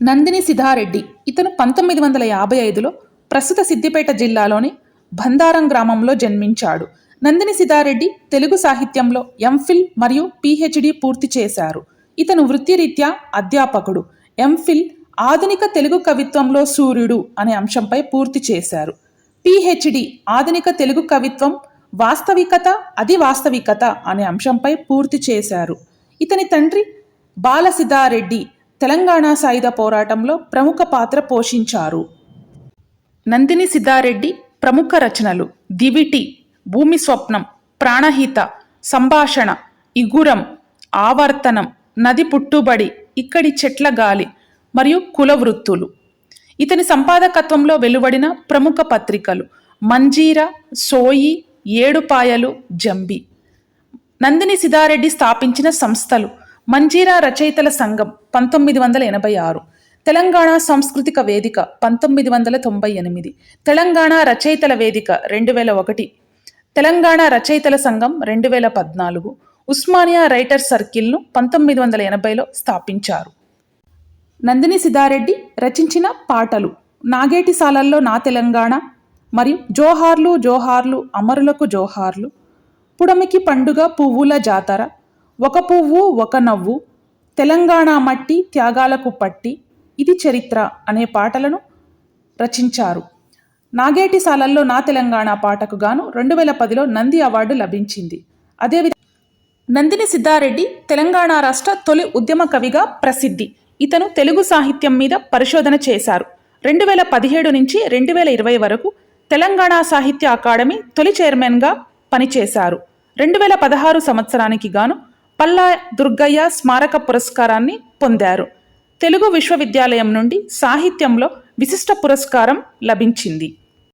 నందిని సిద్ధారెడ్డి. ఇతను పంతొమ్మిది వందల యాభై ఐదులో ప్రస్తుత సిద్దిపేట జిల్లాలోని బందారం గ్రామంలో జన్మించాడు. నందిని సిద్ధారెడ్డి తెలుగు సాహిత్యంలో ఎంఫిల్ మరియు పిహెచ్డి పూర్తి చేశారు. ఇతను వృత్తిరీత్యా అధ్యాపకుడు. ఎంఫిల్ ఆధునిక తెలుగు కవిత్వంలో సూర్యుడు అనే అంశంపై పూర్తి చేశారు. పిహెచ్డి ఆధునిక తెలుగు కవిత్వం వాస్తవికత అది వాస్తవికత అనే అంశంపై పూర్తి చేశారు. ఇతని తండ్రి బాలసిద్ధారెడ్డి. తెలంగాణ సాయుధ పోరాటంలో ప్రముఖ పాత్ర పోషించారు. నందిని సిద్ధారెడ్డి ప్రముఖ రచనలు దివిటి భూమి స్వప్నం ప్రాణహిత సంభాషణ ఇగురం ఆవర్తనం నది పుట్టుబడి ఇక్కడి చెట్ల గాలి మరియు కుల వృత్తులు. ఇతని సంపాదకత్వంలో వెలువడిన ప్రముఖ పత్రికలు మంజీర సోయి ఏడుపాయలు జంబి. నందిని సిద్ధారెడ్డి స్థాపించిన సంస్థలు మంజీరా రచయితల సంఘం పంతొమ్మిది వందల ఎనభై ఆరు. తెలంగాణ సాంస్కృతిక వేదిక పంతొమ్మిది వందల తొంభై ఎనిమిది. తెలంగాణ రచయితల వేదిక రెండు వేల ఒకటి. తెలంగాణ రచయితల సంఘం రెండు వేల పద్నాలుగు. ఉస్మానియా రైటర్ సర్కిల్ను పంతొమ్మిది వందల ఎనభైలో స్థాపించారు. నందిని సిద్ధారెడ్డి రచించిన పాటలు నాగేటి సాలల్లో నా తెలంగాణ మరియు జోహార్లు జోహార్లు అమరులకు జోహార్లు పుడమికి పండుగ పువ్వుల జాతర ఒక పువ్వు ఒక నవ్వు తెలంగాణ మట్టి త్యాగాలకు పట్టి ఇది చరిత్ర అనే పాటలను రచించారు. నాగేటి సాలల్లో నా తెలంగాణ పాటకు గాను రెండు వేల పదిలో నంది అవార్డు లభించింది. అదేవిధంగా నందిని సిద్ధారెడ్డి తెలంగాణ రాష్ట్ర తొలి ఉద్యమ కవిగా ప్రసిద్ధి. ఇతను తెలుగు సాహిత్యం మీద పరిశోధన చేశారు. రెండు వేల పదిహేడు నుంచి రెండు వేల ఇరవై వరకు తెలంగాణ సాహిత్య అకాడమీ తొలి చైర్మన్గా పనిచేశారు. రెండు వేల పదహారు సంవత్సరానికి గాను పల్లా దుర్గయ్య స్మారక పురస్కారాన్ని పొందారు. తెలుగు విశ్వవిద్యాలయం నుండి సాహిత్యంలో విశిష్ట పురస్కారం లభించింది.